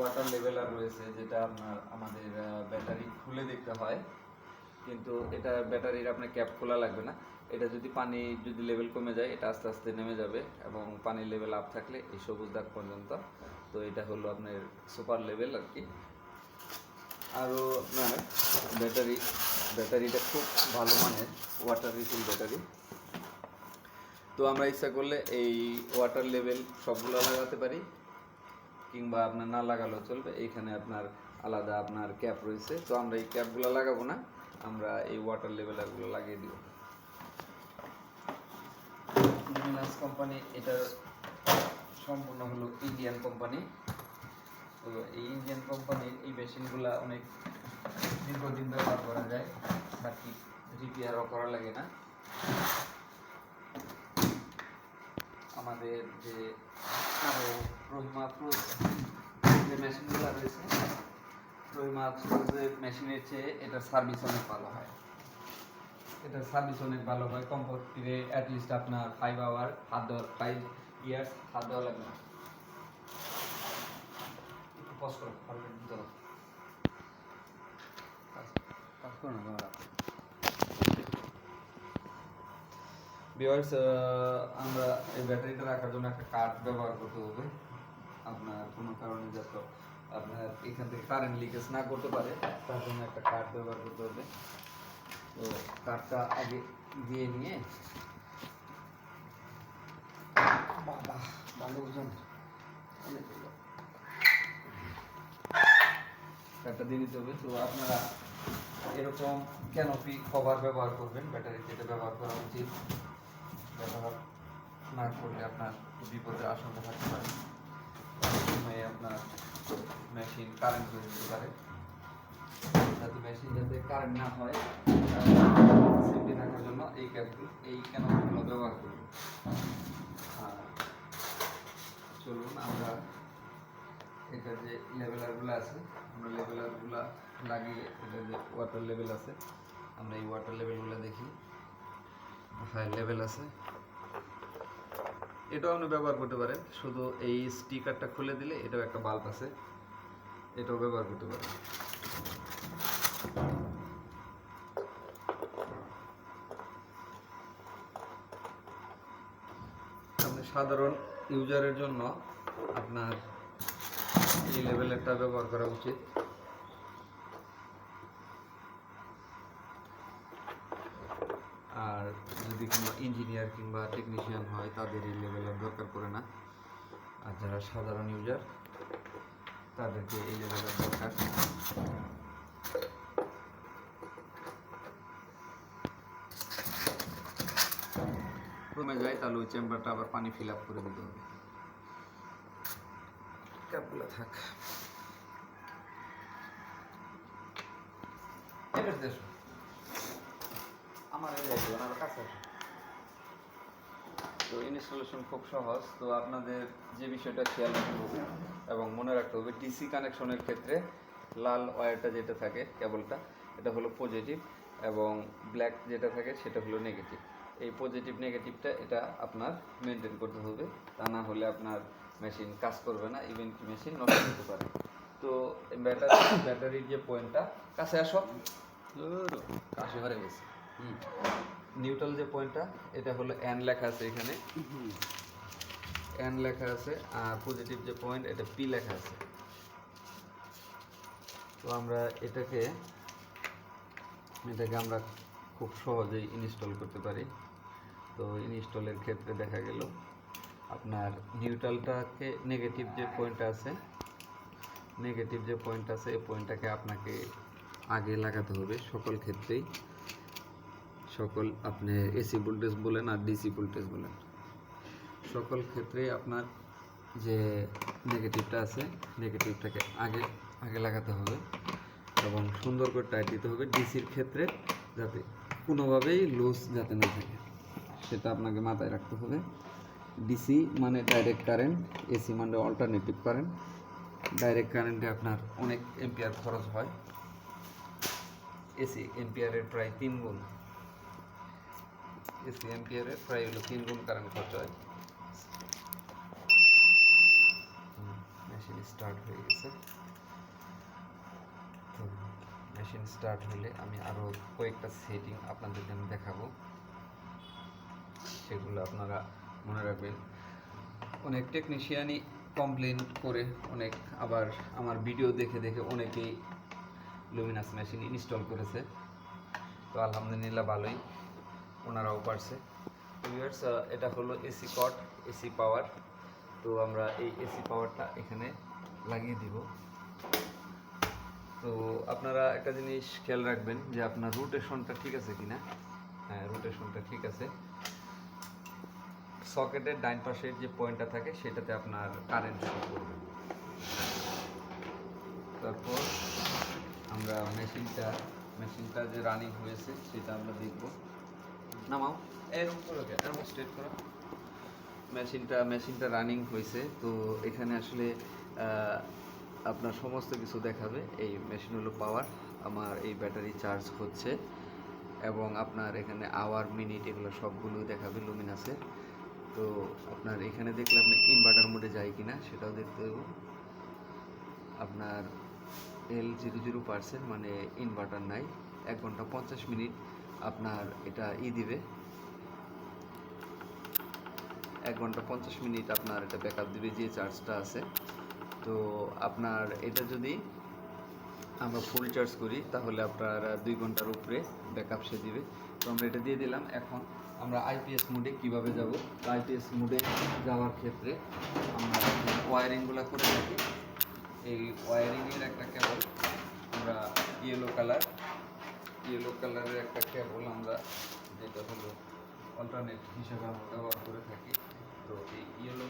Water leveller রয়েছে যেটা আপনার আমাদের ব্যাটারি খুলে দেখতে হয়। কিন্তু এটা ব্যাটারির আপনার ক্যাপ খোলা লাগবে না। এটা যদি পানি যদি লেভেল কমে যায়, এটা আস্তে আস্তে নেমে যাবে এবং পানির লেভেল আপ থাকলে এই সবুজ দাগ পর্যন্ত। তো এটা হলো আপনার সুপার লেভেল আর কি। আরও আপনার ব্যাটারি ব্যাটারিটা খুব ভালো মানের ওয়াটার রিফিল ব্যাটারি তো আমরা ইচ্ছা করলে এই ওয়াটার লেভেল সবগুলো লাগাতে পারি। কিংবা আপনার না লাগালেও চলবে। এইখানে আপনার আলাদা আপনার ক্যাপ রয়েছে। তো আমরা এই ক্যাপগুলো লাগাবো না, আমরা এই ওয়াটার লেভেলারগুলো লাগিয়ে দিব। লুমিনাস কোম্পানি এটা সম্পূর্ণ হলো ইন্ডিয়ান কোম্পানি তো এই ইন্ডিয়ান কোম্পানির এই মেশিনগুলো অনেক দীর্ঘদিন ব্যবহার করা যায়, বাকি রিপেয়ারও করা লাগে না। আমাদের যে আরও রহিমা যে মেশিনগুলো রয়েছে, রহিমা প্রুফের মেশিনের চেয়ে এটার সার্ভিস অনেক ভালো হয়। এটার সার্ভিস অনেক ভালো হয় কমপক্ষে অ্যাটলিস্ট আপনার ফাইভ আওয়ার হাত দেওয়ার ফাইভ ইয়ার্স হাত দেওয়া লাগবে না। একটু পজ করো কাজ করো না তোমরা ভিউয়ার্স আমরা এই ব্যাটারিটা রাখার জন্য একটা কার্ড ব্যবহার করতে হবে। আপনার কোনো কারণে যাতে আপনার এখান থেকে কারেন্ট লিকেজ না করতে পারে, তার জন্য একটা কার্ড ব্যবহার করতে হবে। তো কার্ডটা আগে দিয়ে নিয়ে বাবা ভালো। কার্ডটা দিয়ে দিতে হবে। তো আপনারা এরকম ক্যানোপি কভার ব্যবহার করবেন ব্যাটারি যেটা ব্যবহার করা উচিত। ব্যবহার না করলে আপনার বিপদের আশঙ্কা থাকতে পারে। অনেক আপনার মেশিন কারেন্ট হয়ে যেতে পারে। যাতে মেশিন যাতে কারেন্ট না হয় সেফটি থাকার জন্য এই ক্যাপগুলো এই ক্যানোপিগুলো ব্যবহার করব আর চলুন আমরা এটার যে লেভেলারগুলো আছে, আমরা লেভেলারগুলো লাগিয়ে এটা যে ওয়াটার লেভেল আছে, আমরা এই ওয়াটার লেভেলগুলো দেখি। হাই লেভেল আছে। এটাও আপনি ব্যবহার করতে পারেন। শুধু এই স্টিকারটা খুলে দিলে এটাও একটা বাল্ব আছে। এটাও ব্যবহার করতে পারেন। আপনি সাধারণ ইউজারের জন্য আপনার এই লেভেলেরটা ব্যবহার করা উচিত। আর যদি কোনো ইঞ্জিনিয়ার কিংবা টেকনিশিয়ান হয়, তাদের এই লেভেলের দরকার পড়ে না। আর যারা সাধারণ ইউজার তাদেরকে এই লেভেলের দরকার। রুমে যায় তাহলে ওই চেম্বারটা আবার পানি ফিল আপ করে দিতে হবে। ক্যাপগুলো থাক। এবার দেশো আমার কাছে। তো ইনস্টলেশন খুব সহজ। তো আপনাদের যে বিষয়টা খেয়াল রাখতে হবে এবং মনে রাখতে হবে ডিসি কানেকশনের ক্ষেত্রে লাল ওয়্যারটা যেটা থাকে কেবলটা এটা হলো পজিটিভ এবং ব্ল্যাক যেটা থাকে সেটা হলো নেগেটিভ এই পজিটিভ নেগেটিভটা এটা আপনার মেনটেন করতে হবে। তা না হলে আপনার মেশিন কাজ করবে না ইভেন কি মেশিন নষ্ট হতে পারে। তো ব্যাটারি ব্যাটারির যে পয়েন্টটা কাছে আসো। কাশি হয়ে গেছে নিউট্রাল যে পয়েন্টটা এটা হলো এন লেখা আছে এখানে। এন লেখা আছে, আর পজিটিভ যে পয়েন্ট এটা পি লেখা আছে। তো আমরা এটাকে এটাকে আমরা খুব সহজেই ইনস্টল করতে পারি। তো ইনস্টলের ক্ষেত্রে দেখা গেল, আপনার নিউট্রালটাকে নেগেটিভ যে পয়েন্ট আছে নেগেটিভ যে পয়েন্ট আছে, এই পয়েন্টটাকে আপনাকে আগে লাগাতে হবে সকল ক্ষেত্রেই। সকল আপনি এসি ভোল্টেজ বলেন আর ডিসি ভোল্টেজ বলেন। সকল ক্ষেত্রে আপনার যে নেগেটিভটা আছে, নেগেটিভটাকে আগে আগে লাগাতে হবে এবং সুন্দর করে টাইট দিতে হবে ডিসির ক্ষেত্রে যাতে কোনোভাবেই লুজ যাতে না থাকে। সেটা আপনাকে মাথায় রাখতে হবে। ডিসি মানে ডাইরেক্ট কারেন্ট এসি মানে অল্টারনেটিভ কারেন্ট ডাইরেক্ট কারেন্টে আপনার অনেক এম্পিয়ার খরচ হয়। এসি এম্পিয়ারের প্রায় তিন গুণ। এসি এম্পিয়ারের প্রায় হলো তিন গুণ কারেন্ট খরচ হয়। মেশিন স্টার্ট হয়ে গেছে। তো মেশিন স্টার্ট হলে আমি আরও কয়েকটা সেটিং আপনাদেরকে আমি দেখাবো। সেগুলো আপনারা মনে রাখবেন। অনেক টেকনিশিয়ানই কমপ্লেন করে, অনেক আবার আমার ভিডিও দেখে দেখে অনেকেই লুমিনাস মেশিন ইনস্টল করেছে। তো আলহামদুলিল্লাহ ভালোই। ওনারাও পারছে। ভিউয়ার্স এটা হলো এসি কট এসি পাওয়ার তো আমরা এই এসি পাওয়ারটা এখানে লাগিয়ে দিব। তো আপনারা একটা জিনিস খেয়াল রাখবেন যে আপনার রোটেশনটা ঠিক আছে কিনা? হ্যাঁ রোটেশনটা ঠিক আছে। সকেটের ডাইন পাশের যে পয়েন্টটা থাকে, সেটাতে আপনার কারেন্ট করবে। তারপর আমরা মেশিনটা মেশিনটা যে রানিং হয়েছে, সেটা আমরা দেখব। নামাও। এরকম কে মেশিনটা মেশিনটা রানিং হয়েছে, তো এখানে আসলে আপনার সমস্ত কিছু দেখাবে। এই মেশিন হলো পাওয়ার আমার এই ব্যাটারি চার্জ হচ্ছে, এবং আপনার এখানে আওয়ার মিনিট এগুলো সবগুলো দেখাবে লুমিনাসের তো আপনার এখানে দেখলে আপনি ইনভার্টার মোডে যায় কিনা, সেটাও দেখতে দেবো আপনার এল জিরো জিরো পার্সেন্ট মানে ইনভার্টার নাই, এক ঘণ্টা পঞ্চাশ মিনিট আপনার এটা ই দিবে। এক ঘণ্টা পঞ্চাশ মিনিট আপনার এটা ব্যাকআপ দিবে, যে চার্জটা আছে। তো আপনার এটা যদি আমরা ফুল চার্জ করি, তাহলে আপনার দুই ঘণ্টার উপরে ব্যাকআপ সে দিবে। তো আমরা এটা দিয়ে দিলাম। এখন আমরা আইপিএস মোডে কীভাবে যাব? আইপিএস মোডে যাওয়ার ক্ষেত্রে আমরা ওয়ারিংগুলো করে থাকি। এই ওয়ারিংয়ের একটা কেবল আমরা ইয়েলো কালার ইয়েলো কালারের একটা কেবল আমরা যেটা হলো অল্টারনেট হিসাবে আমরা ব্যবহার করে থাকি। তো এই ইয়েলো